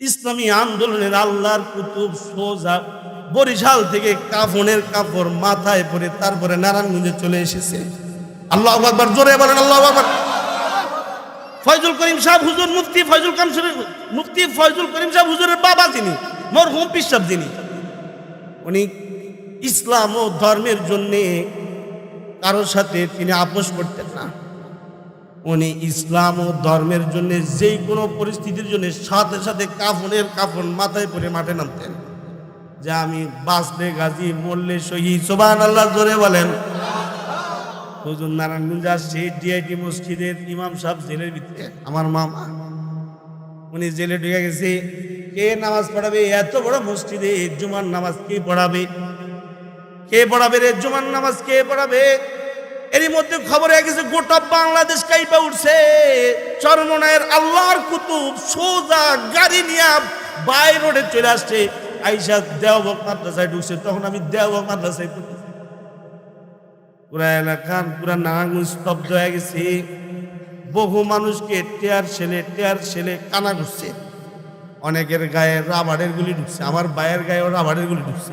ইসলামী আন্দোলনের আল্লাহর কুতুব সোজা বরিশাল থেকে কাফনের কাপড় মাথায় পরে তারপরে নারায়ণগঞ্জে চলে এসেছে। আল্লাহ আকবর, জোরে বলেন আল্লাহ আকবর। ফয়জুল করিম সাহেব হুজুর, মুফতি ফয়জুল কাম মুফতি ফয়জুল করিম সাহেব হুজুরের বাবা তিনি, মরহুম পিসাব যিনি উনি ইসলাম ও ধর্মের জন্যে কারোর সাথে তিনি আপোষ করতেন না। উনি ইসলাম ও ধর্মের জন্য যেই কোনো পরিস্থিতির জন্য সাথে সাথে কাফনের কাফন মাথায় পরে মাঠে নামতেন। যে আমি বাঁচলে গাজী, মরলে শহীদ সোবান আল্লাহ জোরে বলেন। হুজুর নারায়ণগঞ্জ আসছে ডিআইটি মসজিদের ইমাম সাহেব জেলের ভিতরে, আমার মামা। উনি জেলে ঢুকে গেছে, কে নামাজ পড়াবে? এত বড় মসজিদে জুমার নামাজ কে পড়াবে? কে পড়াবে রে? জুমার নামাজ কে পড়াবে? এরই মধ্যে খবর হয়ে গেছে, গোটা বাংলাদেশ কাইপা উঠছে। চরমনায়ের আল্লাহর কুতুব সোজা গাড়ি নিয়ে বাই রোডে চলে আসছে। আইসা দেওবক মাদ্রাসায় ঢুকছে, তখন আমি দেওবক মাদ্রাসায় পড়তেছি। পুরা এলাকার পুরা নাঙ্গুল স্তব্ধ হয়ে গেছে। বহু মানুষকে টেয়ার ছেলে টেয়ার ছেলে কানা ঘুরছে অনেকের গায়ে রাবারের গুলি ঢুকছে, আমার বায়ের গায়েও রাবারের গুলি ঢুকছে।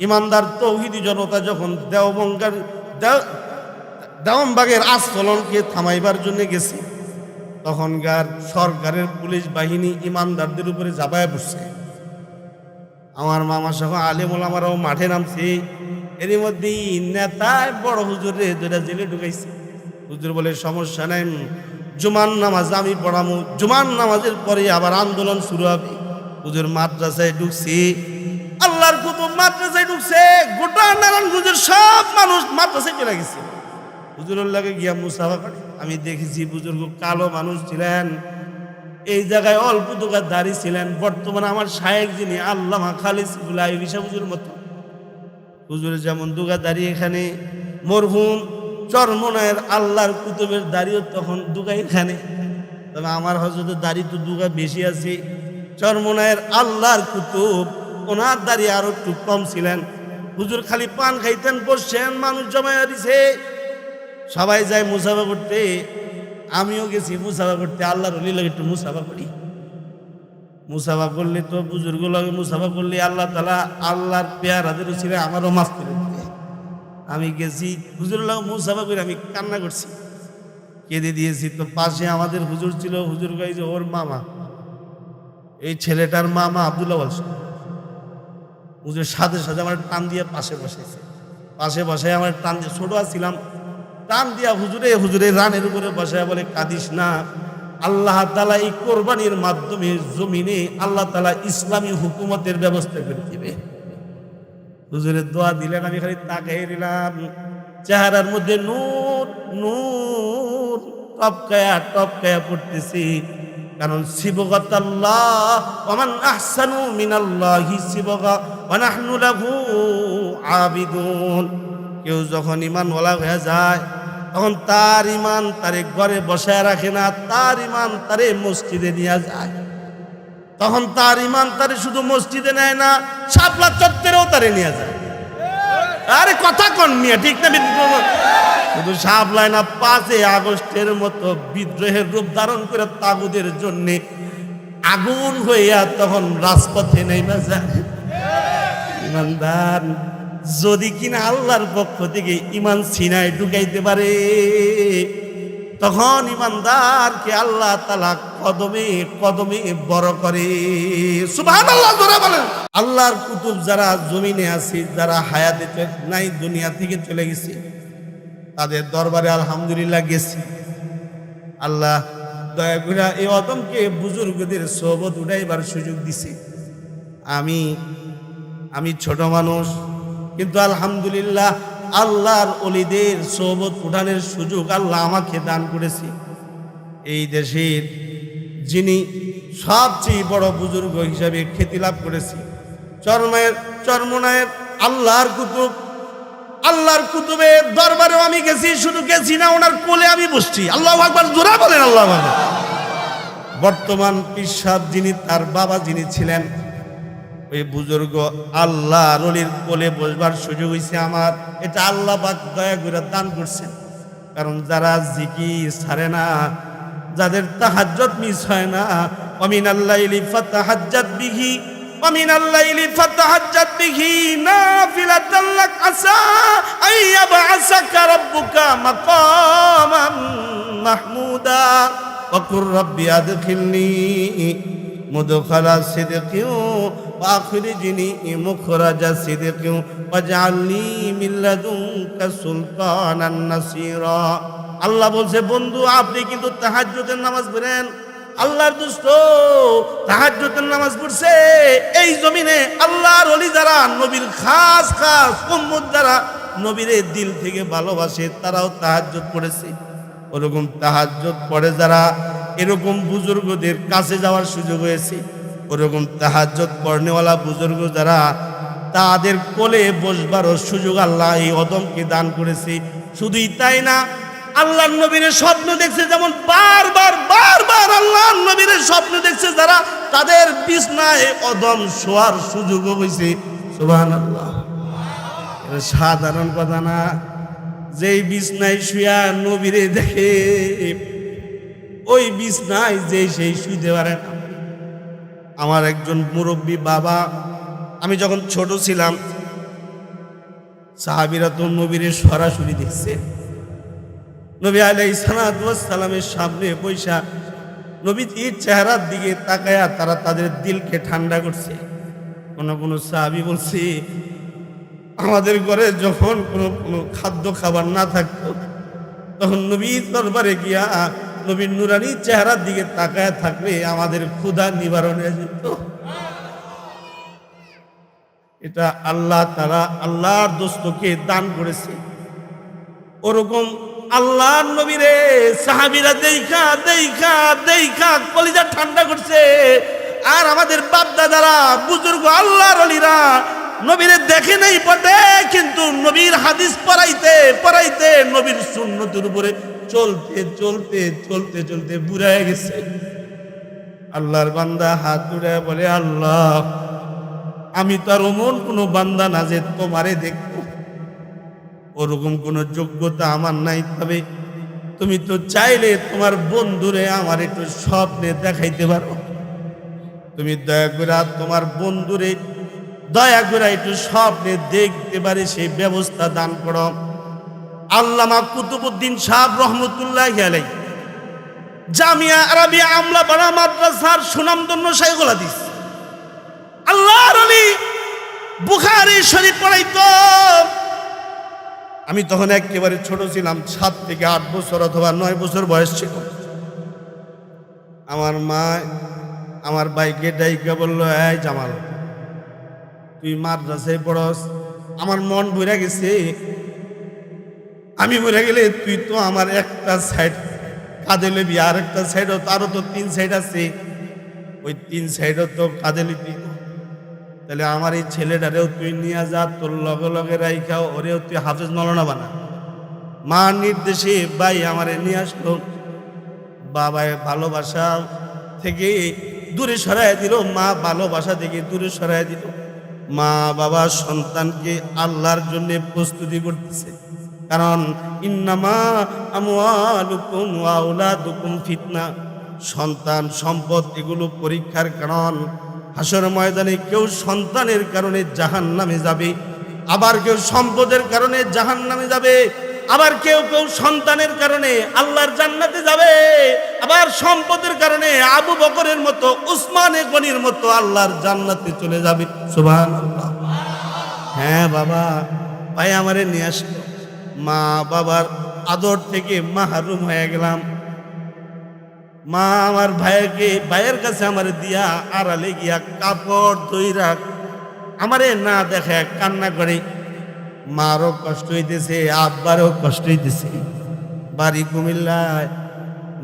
ইমানদার তৌহিদি জনতা যখন দেওবঙ্গার দেও- দেওয়ামবাগের আস্ফলনকে থামাইবার জন্য গেছে। তখনকার সরকারের পুলিশ বাহিনী ইমানদারদের উপরে জাবায় বসছে আমার মামা সহ আলেমুল আমারও মাঠে নামছে। এরই মধ্যে নেতায় বড় হুজুর দুটা জেলে ঢুকাইছে। হুজুর বলে, সমস্যা নাই জুমান নামাজ আমি পড়ামু। জুমান নামাজের পরে আবার আন্দোলন শুরু হবে। হুজুর মাদ্রাসায় ঢুকছি। আল্লাহর কুতুব মাদ্রাসায় ঢুকছে। গোটা নারায়ণগঞ্জের সব মানুষ মাদ্রাসায় চলে গেছে। হুজুরের লাগে গিয়া মুসাফা করে। আমি দেখেছি বুজুর্গ কালো মানুষ ছিলেন, এই জায়গায় অল্প দোকান দাঁড়িয়ে ছিলেন। বর্তমানে আমার শায়েক যিনি, আল্লামা খালিসুল আইবিসা হুজুর মতো। হুজুর যেমন দুগা দাঁড়িয়ে এখানে, মরহুম চরমনায়ের আল্লাহর কুতুবের দাড়িও তখন দুগা এখানে। তবে আমার হজরতের দাড়ি তো দুগা বেশি আছে। চরমনায়ের আল্লাহর কুতুব, ওনার দাড়ি আরও একটু কম ছিলেন। হুজুর খালি পান খাইতেন, বসছেন, মানুষ জমায়া দিছে সবাই যায় মুসাফা করতে, আমিও গেছি মুসাফা করতে, আল্লাহর অলি লাগে একটু মুসাফা করি। মুসাফা করলে তো বুজুর্গ লাগে মুসাফা করলে আল্লাহ তালা আল্লাহর পেয়ারাদের ছিল আমারও মাফ করে আমি গেছি, হুজুর লাগে মুসাফা করে আমি কান্না করছি। কেঁদে দিয়েছি, তো পাশে আমাদের হুজুর ছিল, হুজুর গাই যে, ওর মামা, এই ছেলেটার মামা আবদুল্লাহ বলছে। হুজুর সাথে সাথে আমার টান দিয়ে পাশে বসেছে পাশে বসায় আমার টান দিয়ে, ছোট ছিলাম টান দিয়া হুজুরে হুজুরে রানের উপরে বসায় বলে, কাঁদিস না। আল্লাহ তালা এই কোরবানির মাধ্যমে জমিনে আল্লাহ তালা ইসলামী হুকুমতের ব্যবস্থা করে দিবে। হুজুরের দোয়া দিলেন, আমি খালি তাকাই দিলাম চেহারার মধ্যে নূর নূর টপকায়া টপকায়া পড়তেছি। কারণ শিবগত আল্লাহ, ওমান আহসানু মিনাল্লাহি শিবগা ওয়া নাহনু লাহু আবিদুন। কেউ যখন ইমান ওলা হয়ে যায় তখন তার ইমান তারে ঘরে বসায় রাখে না, তার ইমান তারে মসজিদে নিয়ে যায়। তখন তার ইমান তারে শুধু মসজিদে নেয় না, শাপলা চত্বরেও তারে নিয়ে যায়। আরে কথা কন মিয়া, ঠিক না? শুধু সাপলায় না পাঁচে আগস্টের মতো বিদ্রোহের রূপ ধারণ করে তাগুদের জন্য আগুন হইয়া তখন রাজপথে নেমে যায়। ইমানদার যদি কিনা আল্লাহর পক্ষ থেকে ইমান সিনায় ঢুকাইতে পারে, তখন ইমানদারকে আল্লাহ তালা কদমে কদমে বড় করে। আল্লাহর কুতুব যারা জমিনে আছে, যারা হায়াতে নাই দুনিয়া থেকে চলে গেছে, তাদের দরবারে আলহামদুলিল্লাহ গেছি। আল্লাহ দয়া করে এই অদমকে বুজুর্গদের সোবত উঠাইবার সুযোগ দিছে। আমি আমি ছোট মানুষ কিন্তু আলহামদুলিল্লাহ আল্লাহর অলিদের সোবত উঠানের সুযোগ আল্লাহ আমাকে দান করেছে। এই দেশের যিনি সবচেয়ে বড় বুজুর্গ হিসাবে খ্যাতি লাভ করেছে চরমায়ের চরমনায়ের আল্লাহর কুতুব। আল্লাহর কুতুবের দরবারেও আমি গেছি, শুধু গেছি না, ওনার কোলে আমি বসছি। আল্লাহ আকবার, জোরা বলেন আল্লাহ। বর্তমান পিসাব যিনি, তার বাবা যিনি ছিলেন ওই বুজুর্গ আল্লাহ রলির কোলে বসবার সুযোগ হয়েছে আমার এটা আল্লাহ পাক দয়া করে দান করছেন কারণ যারা জিকি ছাড়ে না যাদের তাহাজ্জত মিস হয় না ومن الليل فتهجد به ومن الليل فتهجد به نافلة لك عسى أن يبعثك ربك مقاما محمودا وقل ربي أدخلني مدخل صدق وأخرجني مخرج صدق واجعل لي من لدنك سلطانا نصيرا আল্লাহ বলছে বন্ধু আপনি কিন্তু তাহাজ্জুদের নামাজ পড়েন আল্লাহর দুষ্ট তাহাজ্জুদের নামাজ পড়ছে এই জমিনে আল্লাহর অলি যারা নবীর খাস খাস উম্মত যারা নবীরে দিল থেকে ভালোবাসে তারাও তাহাজ্জুদ পড়েছে ওরকম তাহাজ্জুদ পড়ে যারা এরকম বুজুর্গদের কাছে যাওয়ার সুযোগ হয়েছে ওরকম তাহাজ্জুদ পড়নেওয়ালা বুজুর্গ যারা, তাদের কোলে বসবারও সুযোগ আল্লাহ এই অদমকে দান করেছে। শুধুই তাই না আল্লাহ নবীর স্বপ্ন দেখছে যেমন বারবার বারবার আল্লাহ নবীর স্বপ্ন দেখছে যারা, তাদের বিছনায় অদম শোয়ার সুযোগ হয়েছে সুবহানাল্লাহ। এটা সাধারণ কথা না। যেই বিছনায় শুয়া নবীরে দেখে, ওই বিছনায় যে সেই শুইতে পারে না। আমার একজন মুরব্বী বাবা। আমি যখন ছোট ছিলাম, সাহাবিরা তো নবীরে সরাসরি দেখছে। নবী আলাই সালামের সামনে বৈশা নবীজির চেহারার দিকে তাকায়া তারা তাদের দিলকে ঠান্ডা করছে। কোন কোনো সাহাবি বলছে, আমাদের ঘরে যখন কোনো কোনো খাদ্য খাবার না থাকতো, তখন নবীর দরবারে গিয়া নবীর নুরানির চেহারার দিকে তাকায় থাকলে আমাদের ক্ষুধা নিবারণ হয়ে এটা আল্লাহ তারা আল্লাহর দোস্তকে দান করেছে। ওরকম আল্লাহর নবীরে সাহাবিরা দেইখা দেইখা দেইখা কলিজা ঠান্ডা করছে। আর আমাদের বাপ দাদারা বুজুর্গ আল্লাহর অলিরা নবীরে দেখে নাই পটে কিন্তু নবীর হাদিস পড়াইতে পড়াইতে নবীর সুন্নতের উপরে চলতে চলতে চলতে চলতে বুড়ায় গেছে। আল্লাহর বান্দা হাত জুড়ে বলে, আল্লাহ, আমি তো আর অমন কোনো বান্দা না যে তোমারে দেখব। ওরকম কোনো যোগ্যতা আমার নাই। তবে তুমি তো চাইলে তোমার বন্ধুরে আমার একটু স্বপ্নে দেখাইতে পারো। তুমি দয়া করে তোমার বন্ধুরে দয়া করে একটু স্বপ্নে দেখতে পারে সেই ব্যবস্থা দান করো। আল্লামা কুতুবুদ্দিন সাহ রহমতুল্লাহ আলাই জামিয়া আরবিয়া আমলা বাড়া মাদ্রাসার সুনামধন্য শাইখুল হাদিস। আল্লাহর আলী বুখারি শরীফ পড়াইতো। আমি তখন একেবারে ছোট ছিলাম, সাত থেকে আট বছর অথবা নয় বছর বয়স ছিল। আমার মা আমার বাইকে ডাইকা বলল, এই জামাল, তুই মাদ্রাসায় পড়স, আমার মন ভরে গেছে আমি ভরে গেলে তুই তো আমার একটা সাইড কাঁধে লবি আর একটা সাইডও তারও তো তিন সাইড আছে। ওই তিন সাইডও তো কাঁধে লিবি তাহলে আমার এই ছেলেটারেও তুই নিয়ে যা, তোর লগে লগে রাইখাও ওরেও তুই হাফেজ নলনা বানা। মার নির্দেশে ভাই আমারে নিয়ে আসলো। বাবায় ভালোবাসা থেকে দূরে সরাই দিল। মা ভালোবাসা থেকে দূরে সরাই দিল। মা বাবা সন্তানকে আল্লাহর জন্য প্রস্তুতি করতেছে। কারণ ইন্নামা আমওয়ালুকুম ওয়া ফিতনা। সন্তান সম্পদ এগুলো পরীক্ষার কারণ। হাসর ময়দানে কেউ সন্তানের কারণে জাহান নামে যাবে, আবার কেউ সম্পদের কারণে জাহান নামে যাবে, আবার কেউ কেউ সন্তানের কারণে আল্লাহর জান্নাতে যাবে, আবার সম্পদের কারণে আবু বকরের মতো, উসমানে গনির মতো আল্লাহর জান্নাতে চলে যাবে। সুবহান হ্যাঁ বাবা ভাই আমারে নিয়ে আসলো মা বাবার আদর থেকে মাহরুম হয়ে গেলাম। মা আমার ভাইকে, ভাইয়ের কাছে আমার দিয়া আড়ালে গিয়া কাপড় ধইরা আমারে না দেখে কান্না করে। মারও কষ্ট হইতেছে, আব্বারও কষ্ট হইতেছে। বাড়ি কুমিল্লায়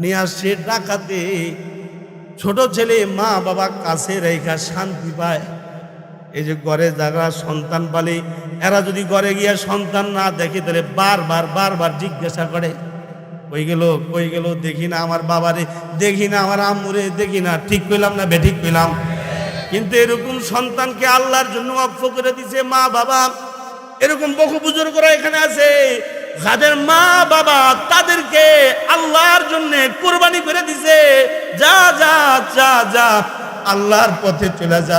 নিয়ে আসছে ডাকাতে। ছোট ছেলে মা বাবা কাছে রেখা শান্তি পায়। এই যে ঘরে যারা সন্তান পালে, এরা যদি ঘরে গিয়া সন্তান না দেখে, তাহলে বারবার বারবার জিজ্ঞাসা করে, কই গেল কই গেল? দেখি না আমার বাবারে, দেখি না আমার আম্মুরে, দেখি না, ঠিক পেলাম না বেঠিক পেলাম কিন্তু এরকম সন্তানকে আল্লাহর জন্য অক্ষ করে দিছে মা বাবা। এরকম বহু বুজুর্গরা এখানে আছে, যাদের মা বাবা তাদেরকে আল্লাহর জন্য কোরবানি করে দিছে, যা যা যা যা, আল্লাহর পথে চলে যা।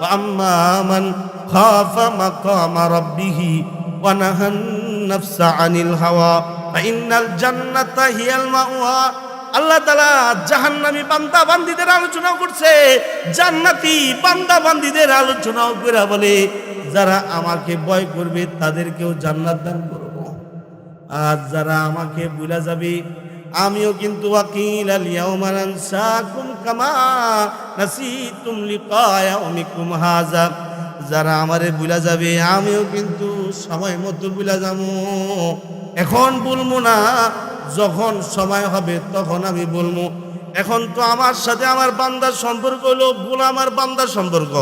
وأما من خاف مقام ربه ونهى النفس عن الهوى فإن الجنة هي المأوى আল্লাহ তালা জাহান্নামী বান্দা বান্দিদের আলোচনা করছে জান্নাতি বান্দা বান্দিদের আলোচনাও করে বলে যারা আমাকে ভয় করবে তাদেরকেও জান্নাত দান করব আর যারা আমাকে ভুলা যাবে আমিও কিন্তু ওয়াকিল আলিয়াউমা নানসাকুম যারা আমারে ভুলা যাবে, আমিও কিন্তু সময় মতো ভুলা যাব। এখন বলব না, যখন সময় হবে তখন আমি বলব। এখন তো আমার সাথে আমার বান্দার সম্পর্ক হলো গোলাম আমার বান্দার সম্পর্ক।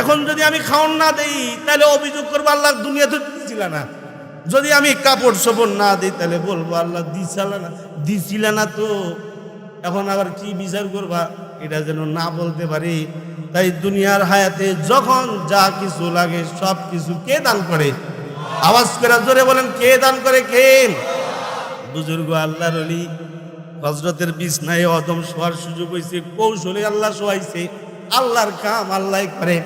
এখন যদি আমি খাওয়ান না দেই, তাহলে অভিযোগ করব, আল্লাহ দুনিয়াতে দিছিল না। যদি আমি কাপড় চোপড় না দিই, তাহলে বলব, আল্লাহ দিছিল না। দিছিল না তো। এখন আবার কি বিচার করবা? এটা যেন না বলতে পারি। তাই দুনিয়ার হায়াতে যখন যা কিছু লাগে সব কিছু কে দান করে? আওয়াজ করে জোরে বলেন, কে দান করে কে? বুজুর্গ আল্লাহর অলি হজরতের বিছনায় অদম শোয়ার সুযোগ হয়েছে কৌশলে আল্লাহ শোয়াইছে। আল্লাহর কাম আল্লাহ করে।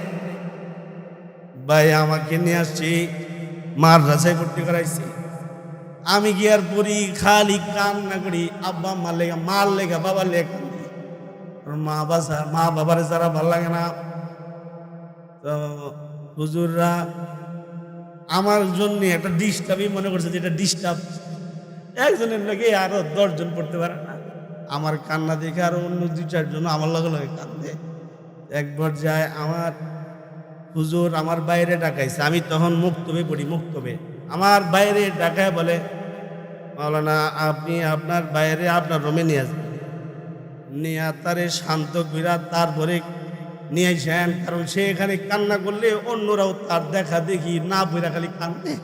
ভাই, আমাকে নিয়ে আসছি মার রাজায় ভর্তি করাইছে। আমি গিয়ার পরি খালি কান্না করি। আব্বা মার লেগা মার লেগা, বাবার। ওর মা বাসা মা বাবার যারা ভালো লাগে না। তো হুজুররা আমার জন্য একটা ডিস্টার্বই মনে করছে যে এটা ডিস্টার্ব একজনের লোকে আরও দশজন পড়তে পারে না। আমার কান্না দেখে আরও অন্য দুই চারজন আমার লগে লগে কান্দে একবার যায় আমার হুজুর আমার বাইরে ডাকাইছে। আমি তখন মুক্তবে পড়ি, মুক্তবে। আমার বাইরে ডাকায় বলে মাওলানা, আপনি আপনার বাইরে আপনার রুমে নিয়ে আসবেন নিয়ে তারে শান্ত কইরা তারপরে নিয়ে আসেন, কারণ সে এখানে কান্না করলে অন্যরাও তার দেখা দেখি না বইরা খালি কান্দে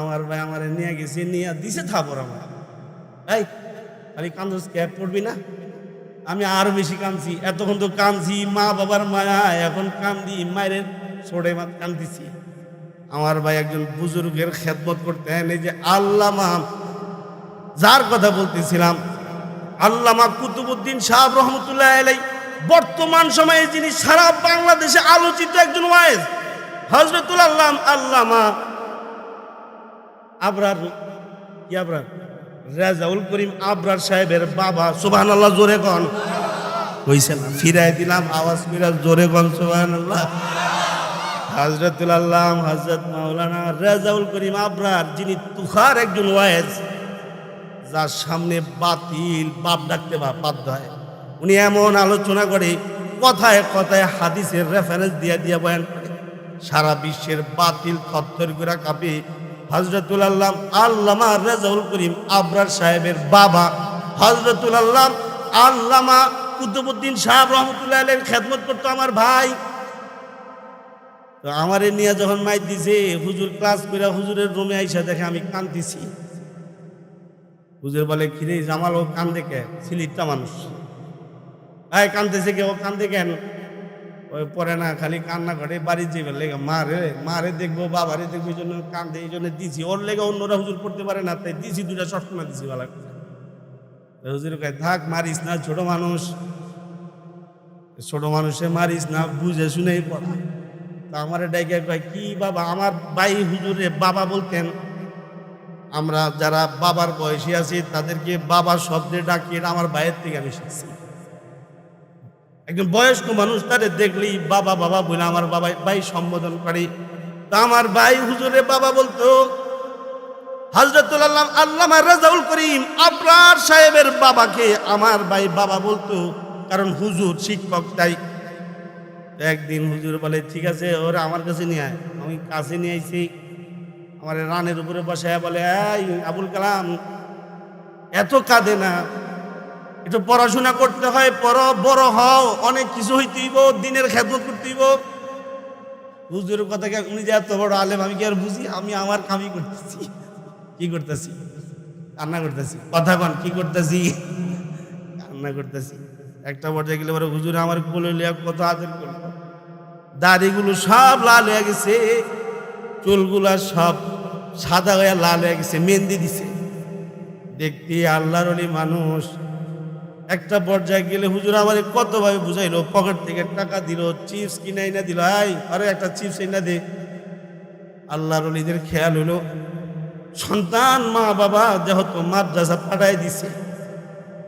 আমার ভাই আমার নিয়ে গেছে, নিয়ে দিছে থাপর আমার। এই, খালি কান্দস ক্যাব পড়বি না? আমি আরও বেশি কাঁদছি, এতক্ষণ তো কাঁদছি, মা বাবার মায়া, এখন কান্দি, মায়ের ছোড়ে মা কান্দিছি। আমার ভাই একজন বুজুর্গের খেদমত করতেন, এই যে আল্লামা যার কথা বলতেছিলাম, আল্লামা কুতুবুদ্দিন সাহেব রহমতুল্লাহ আলাই বর্তমান সময়ে যিনি সারা বাংলাদেশে আলোচিত একজন ওয়াইজ হজরতুল আল্লাহ আল্লামা আবরার, কি আবরার? রাজাউল করিম আবরার সাহেবের বাবা সুবহান আল্লাহ জোরে কন। ফিরাই দিলাম, আওয়াজ ফিরা জোরে কন সুবহান আল্লাহ হজরতুল আল্লাহ হজরত মাওলানা রাজাউল করিম আবরার, যিনি তুখার একজন ওয়াইজ যার সামনে বাতিল, বাপ ডাকতে বাধ্য হয়। উনি এমন আলোচনা করে, কথায় কথায় হাদিসের রেফারেন্স দিয়ে দিয়ে বয়ান করে। সারা বিশ্বের বাতিল তথ্যের গোড়া কাপে। হজরতুল আল্লাহ আল্লামা রেজাউল করিম আবরার সাহেবের বাবা। হজরতুল আল্লাহ আল্লামা কুতুবুদ্দিন সাহেব রহমতুল্লাহ আলের খেদমত করতো আমার ভাই। তো আমারে নিয়ে যখন মাইর দিছে, হুজুর ক্লাস করে হুজুরের রুমে আইসা দেখে আমি কান্দিছি হুজুর বলে কিরে জামাল, ও কান্দে কে? সিলিটটা মানুষ। এই, কান্দতেছে কে? ও কান্দে কেন? ওই পরে না, খালি কান্না করে বাড়ি যাবে লেগে মারে মারে দেখব বাবারে দেখব, এই জন্য কান্দে, এই জন্য দিছি। ওর লেগে অন্যরা হুজুর পড়তে পারে না, তাই দিছি দুটা সবসময় দিছি ভালো হুজুর কয়, থাক, মারিস না, ছোট মানুষ। ছোট মানুষে মারিস না, বুঝে শুনেই পড়া তা আমার ডাইকে কয়, কি বাবা, আমার ভাই হুজুরে বাবা বলতেন আমরা যারা বাবার বয়সী আছি, তাদেরকে বাবা শব্দে ডাকি, এটা আমার ভাইয়ের থেকে আমি শিখছি একজন বয়স্ক মানুষ তাদের দেখলেই বাবা বাবা বলে আমার বাবা ভাই সম্বোধন করে। তা আমার ভাই হুজুরে বাবা বলতো হজরতুল আল্লাহ আল্লামা রাজাউল করিম আবরার সাহেবের বাবাকে আমার ভাই বাবা বলতো, কারণ হুজুর শিক্ষক তাই। একদিন হুজুর বলে, ঠিক আছে, ওরা আমার কাছে নিয়ে আয়, আমি কাছে নিয়ে আইছি। আমার রানের উপরে বসে বলে, এই আবুল কালাম, এত কাঁদে না। একটু পড়াশোনা করতে হয়, পড়ো, বড় হও, অনেক কিছু হইতেইব দিনের খেদমত করতেইব হুজুরের কথা কি উনি যে এত বড় আলেম, আমি কি আর বুঝি? আমি আমার কামই করতেছি। কি করতেছি? কান্না করতেছি। কথা কন, কি করতেছি? কান্না করতেছি। একটা পর্যায়ে গেলে পরে হুজুর আমার কোলে লিয়া কত আদর করল। দাড়িগুলো সব লাল হয়ে গেছে। চুলগুলা সব সাদা হয়ে লাল হয়ে গেছে, মেহেন্দি দিছে। দেখতে আল্লাহর মানুষ। একটা পর্যায়ে গেলে হুজুর আমার কতভাবে বুঝাইলো, পকেট থেকে টাকা দিল, চিপস কিনে না দিল আই আরে একটা চিপস এনে দে। আল্লাহর অলিদের খেয়াল হলো সন্তান মা বাবা যেহেতু মাদ্রাসা পাঠাই দিছে,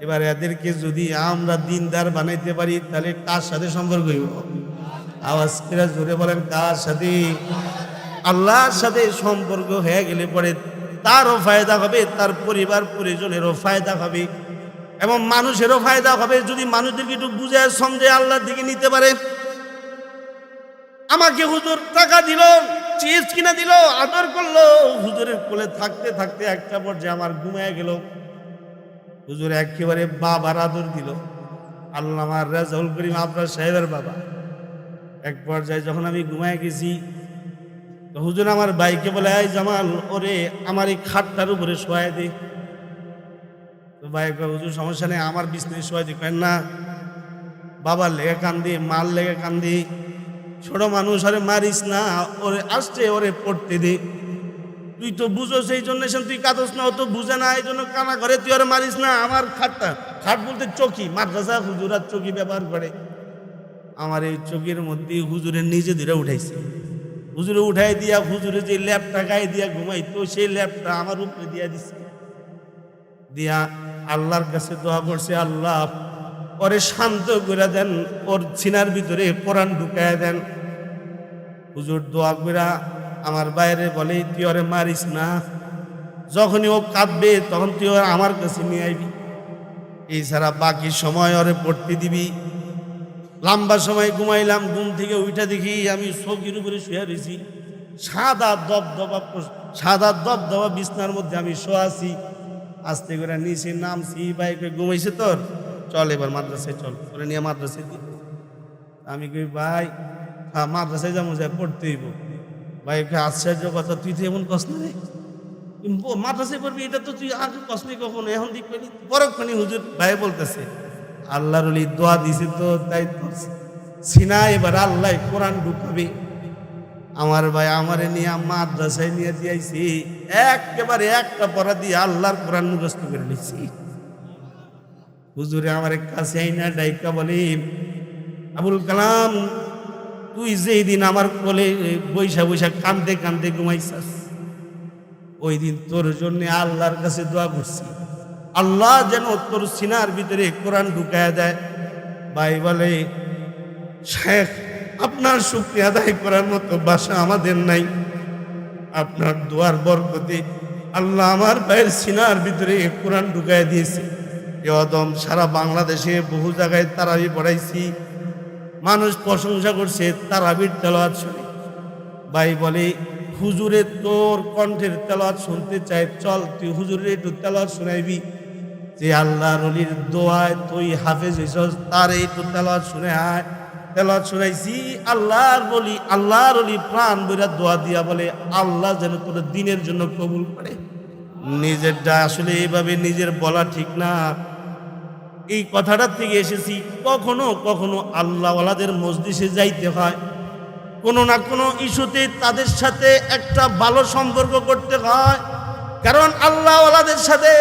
এবার এদেরকে যদি আমরা দিনদার বানাইতে পারি, তাহলে কার সাথে সম্পর্ক হইব? আওয়াজ করে জোরে বলেন, কার সাথে? আল্লাহর সাথে সম্পর্ক হয়ে গেলে পরে তারও ফায়দা হবে, তার পরিবার পরিজনেরও ফায়দা হবে। এবং মানুষেরও ফায়দা হবে যদি মানুষদেরকে একটু বুঝে সমঝে আল্লাহর দিকে নিতে পারে। আমাকে হুজুর টাকা দিল চিপস কিনা দিল, আদর করল, হুজুরের কোলে থাকতে থাকতে একটা পর্যায়ে আমার ঘুমায় গেল। হুজুর একেবারে বাবার আদর দিল। আল্লাহ আমার রাজাউল করিম আপনার সাহেবের বাবা। এক পর্যায়ে যখন আমি ঘুমায় গেছি হুজুর আমার বাইকে বলে, এই জামাল, ওরে আমার এই খাটটার উপরে শোয়াই দে। তো ভাই হুজুর, সমস্যা নেই, আমার বিছনায় শোয়াই দি। কেন না, বাবার লেগে কান্দি, মার লেগে কান্দি। ছোট মানুষ, আরে মারিস না, ওরে আসছে, ওরে পড়তে দে। তুই তো বুঝো সেই জন্য তুই কাঁদস না, ও তো বুঝে না, এই জন্য কানা ঘরে তুই ওরে মারিস না, আমার খাটটা। খাট বলতে চকি, মাদ্রাসা হুজুরার চকি ব্যবহার করে। আমার এই চোখের মধ্যে হুজুরের নিজে ধরে উঠাইছে। হুজুরে উঠাই দিয়া, হুজুরে যে ল্যাপটা গায়ে দিয়া ঘুমাইতো, সেই ল্যাপটা আমার উপরে দিয়া দিছে। দিয়া আল্লাহর কাছে দোয়া করছে, আল্লাহ ওরে শান্ত করে দেন, ওর সিনার ভিতরে কোরআন ঢুকায় দেন। হুজুর দোয়া কইরা আমার বাইরে বলে, তুই ওরে মারিস না। যখনই ও কাঁদবে, তখন তুই আমার কাছে নিয়ে আইবি। এছাড়া বাকি সময় ওরে পড়তে দিবি। লম্বা সময় ঘুমাইলাম, ঘুম থেকে উঠে দেখি আমি চৌকির উপরে শুয়ে রয়েছি সাদা দবদবা পোষ- সাদা দবদবা বিছনার মধ্যে আমি শোয়াছি আস্তে করে নিচে নামছি বাইকে ঘুমাইছে তোর? চল এবার মাদ্রাসায় চল করে নিয়ে মাদ্রাসায় দি। আমি কই, ভাই হ্যাঁ মাদ্রাসায় যাব যাই পড়তে হইব। ভাইকে আশ্চর্য কথা, তুই তো এমন কষ্ট নেই মাদ্রাসায় পড়বি, এটা তো তুই আগে কষ্ট কখনো? এখন দিক পরক্ষণই হুজুর ভাই বলতেছে আল্লাহর দোয়া দিছে তো, তাই সিনা, এবার আল্লাহ কোরআন ঢুকাবে। আমার ভাই আমারে নিয়ে মাদ্রাসায় নিয়ে দিয়েছি একেবারে একটা পড়া দিয়ে আল্লাহর কোরআন মুখস্থ করে নিচ্ছি হুজুরে আমার কাছে আইনা ডাইকা বলে, আবুল কালাম, তুই যেই দিন আমার কোলে বৈশা বৈশা কান্দে কান্দে ঘুমাইছাস, ওই দিন তোর জন্য আল্লাহর কাছে দোয়া করছি। আল্লাহ যেন তোর সিনার ভিতরে কোরআন ঢুকায় দেয়। ভাই বলে, শেখ, আপনার শুক্রিয়া আদায় করার মতো বাসা আমাদের নাই। আপনার দোয়ার বরকতে আল্লাহ আমার ভাইয়ের সিনার ভিতরে কোরআন ঢুকায় দিয়েছে। এ অদম, সারা বাংলাদেশে বহু জায়গায় তারাবি পড়াইছি। মানুষ প্রশংসা করছে, তারাবির তেলাওয়াত শুনে। ভাই বলে, হুজুরে তোর কণ্ঠের তেলাওয়াত শুনতে চাই চল তুই হুজুরের একটু তেলাওয়াত শুনাইবি। যে আল্লাহ রলির দোয়ায় তুই হাফেজ হইছস, তার একটু তেলাওয়াত শুনে আয়। তেলাওয়াত শুনাইছি, আল্লাহর বলি আল্লাহর অলি প্রাণ বইরা দোয়া দিয়া বলে, আল্লাহ যেন তোর দিনের জন্য কবুল করে। নিজেরটা আসলে এইভাবে নিজের বলা ঠিক না। এই কথাটার থেকে এসেছি, কখনো কখনো আল্লাহওয়ালাদের মসজিদে যাইতে হয়। কোনো না কোনো ইস্যুতে তাদের সাথে একটা ভালো সম্পর্ক করতে হয়। কারণ আল্লাহওয়ালাদের সাথে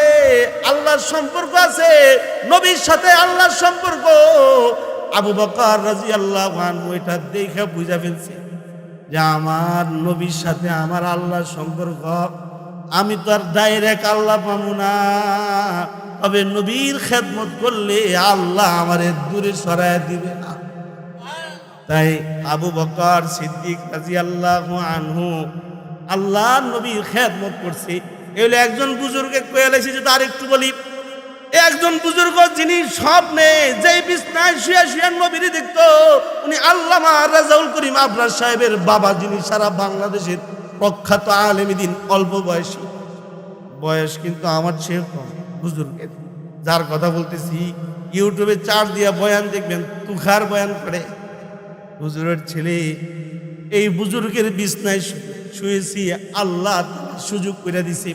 আল্লাহর সম্পর্ক আছে, নবীর সাথে আল্লাহর সম্পর্ক। আবু বকর রাজি আল্লাহ এটা দেখে বুঝা ফেলছে যে আমার নবীর সাথে আমার আল্লাহর সম্পর্ক, আমি তো আর ডাইরেক্ট আল্লাহ পাবো না। তবে নবীর খেদমত করলে আল্লাহ আমার দূরে সরায় দিবে না। তাই আবু বকর সিদ্দিক রাজি আল্লাহ আনহু আল্লাহ নবীর খেদমত করছে। এগুলো একজন বুজুর্গে কয়েলেছে যে, তার একটু বলি। একজন বুজুর্গ যিনি স্বপ্নে যেই বিছনায় শুয়ে শুয়ে নবীর দেখতো, উনি আল্লামা রাজাউল করিম আবরার সাহেবের বাবা যিনি সারা বাংলাদেশের প্রখ্যাত আলেমিদিন অল্প বয়সী। বয়স কিন্তু আমার কম, বুজুর্গের। যার কথা বলতেছি, ইউটিউবে চার দিয়া বয়ান দেখবেন তুখার বয়ান করে হুজুরের ছেলে এই বুজুর্গের বিছনায় শু- শুয়েছি আল্লাহ সুযোগ করে দিছে।